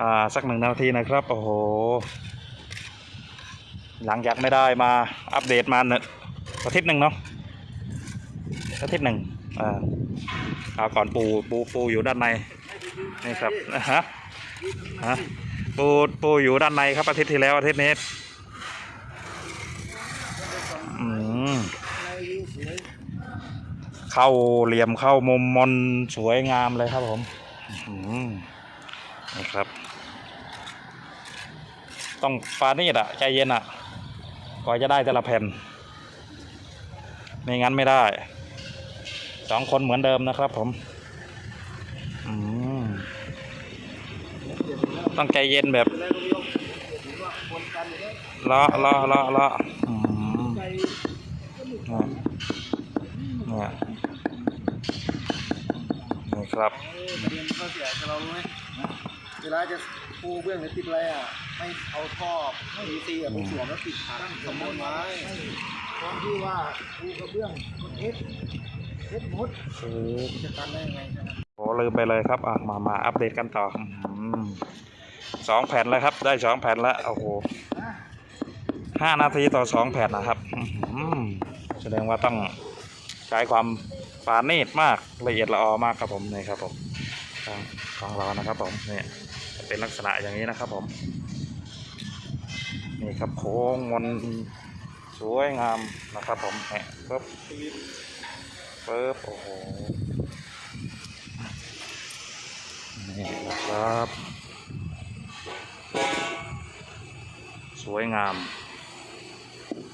อ่าสักหนึ่งนาทีนะครับ โอ้โห หลังจากไม่ได้มาอัปเดตมาเนี่ยอาทิตย์หนึ่งเนาะอาทิตย์หนึ่งอ่าเอาก่อนปูปูปูอยู่ด้านในนี่ครับนะฮะฮะปูปูอยู่ด้านในครับอาทิตย์ที่แล้วอาทิตย์นี้อืมเข้าเหลี่ยมเข้ามุมมนสวยงามเลยครับผมอืม นี่ครับ ต้องปานีดอะใจเย็นอะกว่าจะได้แต่ละแผ่นไม่งั้นไม่ได้สองคนเหมือนเดิมนะครับผมต้องใจเย็นแบบละละละละอืมเนี่ยเนี่ยนี่ครับ เวลาจะปูเบื้องหรือติดอะไรอะไม่เอาท่อไม่ดีซีอะไปสวมแล้วติดขัดสมบูรณ์ไว้ตอนที่ว่าปูกระเบื้องมันเทสเทสมุดคือจะกันได้ยังไงนะโอ้ลืมไปเลยครับอะมามาอัปเดตกันต่อสองแผ่นแล้วครับ ได้สองแผ่นแล้วโอ้โหห้านาทีต่อสองแผ่นนะครับแสดงว่าต้องใช้ความปาณีตมากละเอียดละออมากครับผมนี่ครับผม ทางของเรานะครับผมเนี่จะเป็นลักษณะอย่างนี้นะครับผมนี่ครับโค้งมันสวยงามนะครับผมเนี่ยปึ๊บปึ๊บโอ้โหนี่นะครับ สวยงาม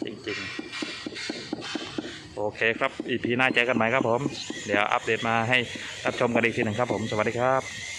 จริงๆ โอเคครับอีพีหน้าเจอกันใหม่ครับผม เดี๋ยวอัปเดตมาให้รับชมกันอีกทีหนึ่งครับผม สวัสดีครับ